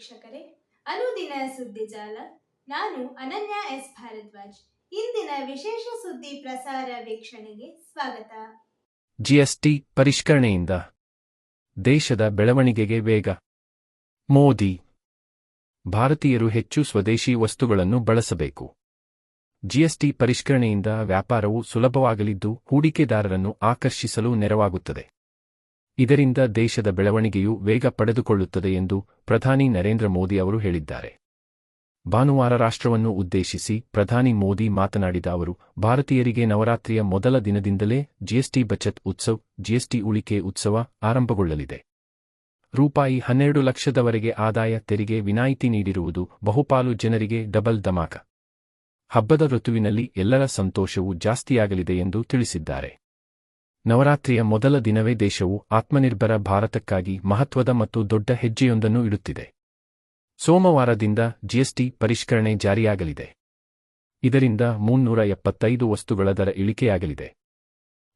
ವೀಕ್ಷಕರೇ, ಅನುದಿನ ಸುದ್ದಿ ಜಾಲ. ನಾನು ಅನನ್ಯ ಎಸ್. ಭಾರದ್ವಾಜ್. ಇಂದಿನ ವಿಶೇಷ ಸುದ್ದಿ ಪ್ರಸಾರ ವೀಕ್ಷಣೆಗೆ ಸ್ವಾಗತ. ಜಿಎಸ್ಟಿ ಪರಿಷ್ಕರಣೆಯಿಂದ ದೇಶದ ಬೆಳವಣಿಗೆಗೆ ವೇಗ. ಮೋದಿ, ಭಾರತೀಯರು ಹೆಚ್ಚು ಸ್ವದೇಶಿ ವಸ್ತುಗಳನ್ನು ಬಳಸಬೇಕು. ಜಿಎಸ್ಟಿ ಪರಿಷ್ಕರಣೆಯಿಂದ ವ್ಯಾಪಾರವು ಸುಲಭವಾಗಲಿದ್ದು, ಹೂಡಿಕೆದಾರರನ್ನು ಆಕರ್ಷಿಸಲು ನೆರವಾಗುತ್ತದೆ. ಇದರಿಂದ ದೇಶದ ಬೆಳವಣಿಗೆಯು ವೇಗ ಪಡೆದುಕೊಳ್ಳುತ್ತದೆ ಎಂದು ಪ್ರಧಾನಿ ನರೇಂದ್ರ ಮೋದಿ ಅವರು ಹೇಳಿದ್ದಾರೆ. ಭಾನುವಾರ ರಾಷ್ಟ್ರವನ್ನು ಉದ್ದೇಶಿಸಿ ಪ್ರಧಾನಿ ಮೋದಿ ಮಾತನಾಡಿದ ಅವರು, ಭಾರತೀಯರಿಗೆ ನವರಾತ್ರಿಯ ಮೊದಲ ದಿನದಿಂದಲೇ ಜಿಎಸ್ಟಿ ಬಚತ್ ಉತ್ಸವ್, ಜಿಎಸ್ಟಿ ಉಳಿಕೆ ಉತ್ಸವ ಆರಂಭಗೊಳ್ಳಲಿದೆ. ರೂಪಾಯಿ ಹನ್ನೆರಡು ಲಕ್ಷದವರೆಗೆ ಆದಾಯ ತೆರಿಗೆ ವಿನಾಯಿತಿ ನೀಡಿರುವುದು ಬಹುಪಾಲು ಜನರಿಗೆ ಡಬಲ್ ಧಮಾಕ. ಹಬ್ಬದ ಋತುವಿನಲ್ಲಿ ಎಲ್ಲರ ಸಂತೋಷವೂ ಜಾಸ್ತಿಯಾಗಲಿದೆ ಎಂದು ತಿಳಿಸಿದ್ದಾರೆ. ನವರಾತ್ರಿಯ ಮೊದಲ ದಿನವೇ ದೇಶವು ಆತ್ಮನಿರ್ಭರ ಭಾರತಕ್ಕಾಗಿ ಮಹತ್ವದ ಮತ್ತು ದೊಡ್ಡ ಹೆಜ್ಜೆಯೊಂದನ್ನು ಇಡುತ್ತಿದೆ. ಸೋಮವಾರದಿಂದ ಜಿಎಸ್ಟಿ ಪರಿಷ್ಕರಣೆ ಜಾರಿಯಾಗಲಿದೆ. ಇದರಿಂದ ಮುನ್ನೂರ ಎಪ್ಪತ್ತೈದು ವಸ್ತುಗಳ ದರ ಇಳಿಕೆಯಾಗಲಿದೆ.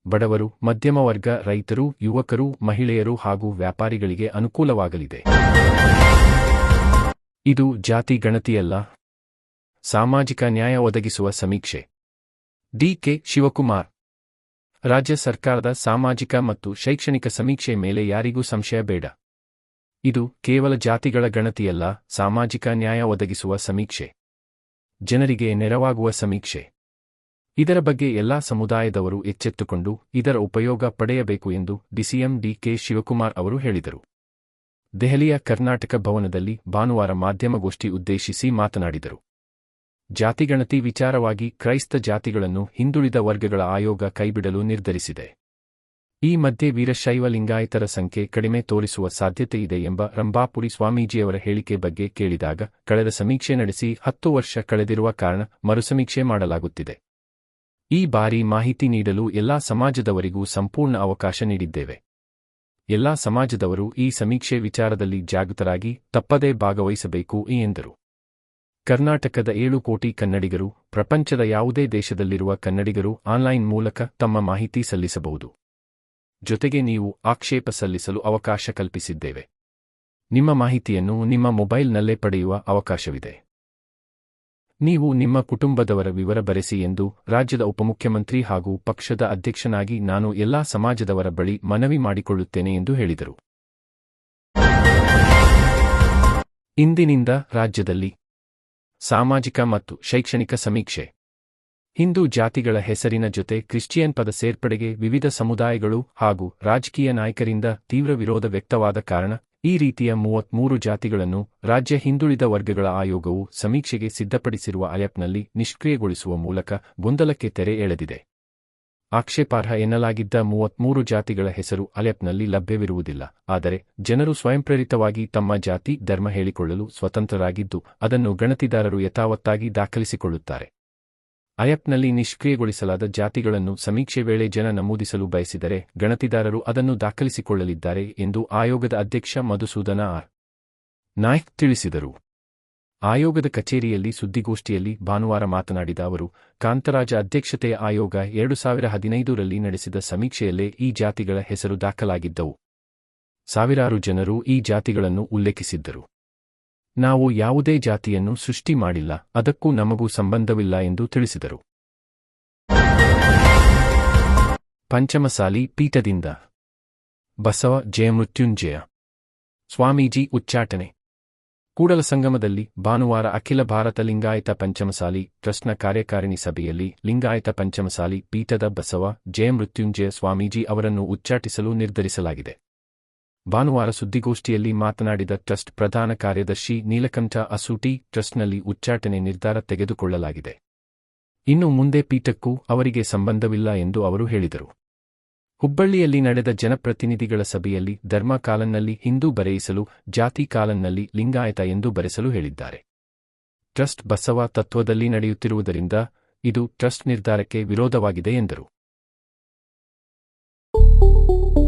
ಬಡವರು, ಮಧ್ಯಮ ವರ್ಗ ರೈತರು, ಯುವಕರು, ಮಹಿಳೆಯರು ಹಾಗೂ ವ್ಯಾಪಾರಿಗಳಿಗೆ ಅನುಕೂಲವಾಗಲಿದೆ. ಇದು ಜಾತಿ ಗಣತಿಯಲ್ಲ. ಸಾಮಾಜಿಕ ನ್ಯಾಯ ಒದಗಿಸುವ ಸಮೀಕ್ಷೆ. ಡಿಕೆ ಶಿವಕುಮಾರ್ ರಾಜ್ಯ ಸರ್ಕಾರದ ಸಾಮಾಜಿಕ ಮತ್ತು ಶೈಕ್ಷಣಿಕ ಸಮೀಕ್ಷೆ ಮೇಲೆ ಯಾರಿಗೂ ಸಂಶಯ ಬೇಡ. ಇದು ಕೇವಲ ಜಾತಿಗಳ ಗಣತಿಯಲ್ಲ, ಸಾಮಾಜಿಕ ನ್ಯಾಯ ಒದಗಿಸುವ ಸಮೀಕ್ಷೆ. ಜನರಿಗೆ ನೆರವಾಗುವ ಸಮೀಕ್ಷೆ. ಇದರ ಬಗ್ಗೆ ಎಲ್ಲಾ ಸಮುದಾಯದವರು ಎಚ್ಚೆತ್ತುಕೊಂಡು ಇದರ ಉಪಯೋಗ ಪಡೆಯಬೇಕು ಎಂದು ಡಿಸಿಎಂ ಡಿಕೆ ಶಿವಕುಮಾರ್ ಅವರು ಹೇಳಿದರು. ದೆಹಲಿಯ ಕರ್ನಾಟಕ ಭವನದಲ್ಲಿ ಭಾನುವಾರ ಮಾಧ್ಯಮಗೋಷ್ಠಿ ಉದ್ದೇಶಿಸಿ ಮಾತನಾಡಿದರು. ಜಾತಿಗಣತಿ ವಿಚಾರವಾಗಿ ಕ್ರೈಸ್ತ ಜಾತಿಗಳನ್ನು ಹಿಂದುಳಿದ ವರ್ಗಗಳ ಆಯೋಗ ಕೈಬಿಡಲು ನಿರ್ಧರಿಸಿದೆ. ಈ ಮಧ್ಯೆ ವೀರಶೈವ ಲಿಂಗಾಯತರ ಸಂಖ್ಯೆ ಕಡಿಮೆ ತೋರಿಸುವ ಸಾಧ್ಯತೆಯಿದೆ ಎಂಬ ರಂಭಾಪುರಿ ಸ್ವಾಮೀಜಿಯವರ ಹೇಳಿಕೆ ಬಗ್ಗೆ ಕೇಳಿದಾಗ ಕಳೆದ ಸಮೀಕ್ಷೆ ನಡೆಸಿ ಹತ್ತು ವರ್ಷ ಕಳೆದಿರುವ ಕಾರಣ ಮರುಸಮೀಕ್ಷೆ ಮಾಡಲಾಗುತ್ತಿದೆ. ಈ ಬಾರಿ ಮಾಹಿತಿ ನೀಡಲು ಎಲ್ಲಾ ಸಮಾಜದವರಿಗೂ ಸಂಪೂರ್ಣ ಅವಕಾಶ ನೀಡಿದ್ದೇವೆ. ಎಲ್ಲಾ ಸಮಾಜದವರು ಈ ಸಮೀಕ್ಷೆ ವಿಚಾರದಲ್ಲಿ ಜಾಗೃತರಾಗಿ ತಪ್ಪದೇ ಭಾಗವಹಿಸಬೇಕು ಎಂದರು. ಕರ್ನಾಟಕದ ಏಳು ಕೋಟಿ ಕನ್ನಡಿಗರು, ಪ್ರಪಂಚದ ಯಾವುದೇ ದೇಶದಲ್ಲಿರುವ ಕನ್ನಡಿಗರು ಆನ್ಲೈನ್ ಮೂಲಕ ತಮ್ಮ ಮಾಹಿತಿ ಸಲ್ಲಿಸಬಹುದು. ಜೊತೆಗೆ ನೀವು ಆಕ್ಷೇಪ ಸಲ್ಲಿಸಲು ಅವಕಾಶ ಕಲ್ಪಿಸಿದ್ದೇವೆ. ನಿಮ್ಮ ಮಾಹಿತಿಯನ್ನು ನಿಮ್ಮ ಮೊಬೈಲ್ನಲ್ಲೇ ಪಡೆಯುವ ಅವಕಾಶವಿದೆ. ನೀವು ನಿಮ್ಮ ಕುಟುಂಬದವರ ವಿವರ ಬರೆಸಿ ಎಂದು ರಾಜ್ಯದ ಉಪಮುಖ್ಯಮಂತ್ರಿ ಹಾಗೂ ಪಕ್ಷದ ಅಧ್ಯಕ್ಷನಾಗಿ ನಾನು ಎಲ್ಲಾ ಸಮಾಜದವರ ಬಳಿ ಮನವಿ ಮಾಡಿಕೊಳ್ಳುತ್ತೇನೆ ಎಂದು ಹೇಳಿದರು. ಇಂದಿನಿಂದ ರಾಜ್ಯದಲ್ಲಿ ಸಾಮಾಜಿಕ ಮತ್ತು ಶೈಕ್ಷಣಿಕ ಸಮೀಕ್ಷೆ. ಹಿಂದೂ ಜಾತಿಗಳ ಹೆಸರಿನ ಜೊತೆ ಕ್ರಿಶ್ಚಿಯನ್ ಪದ ಸೇರ್ಪಡೆಗೆ ವಿವಿಧ ಸಮುದಾಯಗಳು ಹಾಗೂ ರಾಜಕೀಯ ನಾಯಕರಿಂದ ತೀವ್ರ ವಿರೋಧ ವ್ಯಕ್ತವಾದ ಕಾರಣ ಈ ರೀತಿಯ ಮೂವತ್ಮೂರು ಜಾತಿಗಳನ್ನು ರಾಜ್ಯ ಹಿಂದುಳಿದ ವರ್ಗಗಳ ಆಯೋಗವು ಸಮೀಕ್ಷೆಗೆ ಸಿದ್ಧಪಡಿಸಿರುವ ಆ್ಯಪ್ನಲ್ಲಿ ನಿಷ್ಕ್ರಿಯಗೊಳಿಸುವ ಮೂಲಕ ಗೊಂದಲಕ್ಕೆ ತೆರೆ ಎಳೆದಿದೆ. ಆಕ್ಷೇಪಾರ್ಹ ಎನ್ನಲಾಗಿದ್ದ ಮೂವತ್ಮೂರು ಜಾತಿಗಳ ಹೆಸರು ಅಲೆಪ್ನಲ್ಲಿ ಲಭ್ಯವಿರುವುದಿಲ್ಲ, ಆದರೆ ಜನರು ಸ್ವಯಂಪ್ರೇರಿತವಾಗಿ ತಮ್ಮ ಜಾತಿ, ಧರ್ಮ ಹೇಳಿಕೊಳ್ಳಲು ಸ್ವತಂತ್ರರಾಗಿದ್ದು, ಅದನ್ನು ಗಣತಿದಾರರು ಯಥಾವತ್ತಾಗಿ ದಾಖಲಿಸಿಕೊಳ್ಳುತ್ತಾರೆ. ಅಯಪ್ನಲ್ಲಿ ನಿಷ್ಕ್ರಿಯಗೊಳಿಸಲಾದ ಜಾತಿಗಳನ್ನು ಸಮೀಕ್ಷೆ ವೇಳೆ ಜನ ನಮೂದಿಸಲು ಬಯಸಿದರೆ, ಗಣತಿದಾರರು ಅದನ್ನು ದಾಖಲಿಸಿಕೊಳ್ಳಲಿದ್ದಾರೆ ಎಂದು ಆಯೋಗದ ಅಧ್ಯಕ್ಷ ಮಧುಸೂದನ ಆರ್. ನಾಯ್ಕ್ ತಿಳಿಸಿದರು. ಆಯೋಗದ ಕಚೇರಿಯಲ್ಲಿ ಸುದ್ದಿಗೋಷ್ಠಿಯಲ್ಲಿ ಭಾನುವಾರ ಮಾತನಾಡಿದ ಅವರು, ಕಾಂತರಾಜ ಅಧ್ಯಕ್ಷತೆಯ ಆಯೋಗ ಎರಡು ಸಾವಿರ ಹದಿನೈದರಲ್ಲಿ ನಡೆಸಿದ ಸಮೀಕ್ಷೆಯಲ್ಲೇ ಈ ಜಾತಿಗಳ ಹೆಸರು ದಾಖಲಾಗಿದ್ದವು. ಸಾವಿರಾರು ಜನರು ಈ ಜಾತಿಗಳನ್ನು ಉಲ್ಲೇಖಿಸಿದ್ದರು. ನಾವು ಯಾವುದೇ ಜಾತಿಯನ್ನು ಸೃಷ್ಟಿ ಮಾಡಿಲ್ಲ, ಅದಕ್ಕೂ ನಮಗೂ ಸಂಬಂಧವಿಲ್ಲ ಎಂದು ತಿಳಿಸಿದರು. ಪಂಚಮಸಾಲಿ ಪೀಠದಿಂದ ಬಸವ ಜಯಮೃತ್ಯುಂಜಯ ಸ್ವಾಮೀಜಿ ಉಚ್ಚಾಟನೆ. ಕೂಡಲ ಸಂಗಮದಲ್ಲಿ ಭಾನುವಾರ ಅಖಿಲ ಭಾರತ ಲಿಂಗಾಯತ ಪಂಚಮಸಾಲಿ ಟ್ರಸ್ಟ್ನ ಕಾರ್ಯಕಾರಿಣಿ ಸಭೆಯಲ್ಲಿ ಲಿಂಗಾಯತ ಪಂಚಮಸಾಲಿ ಪೀಠದ ಬಸವ ಜಯಮೃತ್ಯುಂಜಯ ಸ್ವಾಮೀಜಿ ಅವರನ್ನು ಉಚ್ಚಾಟಿಸಲು ನಿರ್ಧರಿಸಲಾಗಿದೆ. ಭಾನುವಾರ ಸುದ್ದಿಗೋಷ್ಠಿಯಲ್ಲಿ ಮಾತನಾಡಿದ ಟ್ರಸ್ಟ್ ಪ್ರಧಾನ ಕಾರ್ಯದರ್ಶಿ ನೀಲಕಂಠ ಅಸೂಟಿ ಟ್ರಸ್ಟ್ನಲ್ಲಿ ಉಚ್ಚಾಟನೆ ನಿರ್ಧಾರ ತೆಗೆದುಕೊಳ್ಳಲಾಗಿದೆ. ಇನ್ನು ಮುಂದೆ ಪೀಠಕ್ಕೂ ಅವರಿಗೆ ಸಂಬಂಧವಿಲ್ಲ ಎಂದು ಅವರು ಹೇಳಿದರು. ಹುಬ್ಬಳ್ಳಿಯಲ್ಲಿ ನಡೆದ ಜನಪ್ರತಿನಿಧಿಗಳ ಸಭೆಯಲ್ಲಿ ಧರ್ಮ ಕಾಲನ್ನಲ್ಲಿ ಹಿಂದೂ ಬರೆಯಿಸಲು, ಜಾತಿ ಕಾಲನ್ನಲ್ಲಿ ಲಿಂಗಾಯತ ಎಂದು ಬರೆಸಲು ಹೇಳಿದ್ದಾರೆ. ಟ್ರಸ್ಟ್ ಬಸವ ತತ್ವದಲ್ಲಿ ನಡೆಯುತ್ತಿರುವುದರಿಂದ ಇದು ಟ್ರಸ್ಟ್ ನಿರ್ಧಾರಕ್ಕೆ ವಿರೋಧವಾಗಿದೆ ಎಂದರು.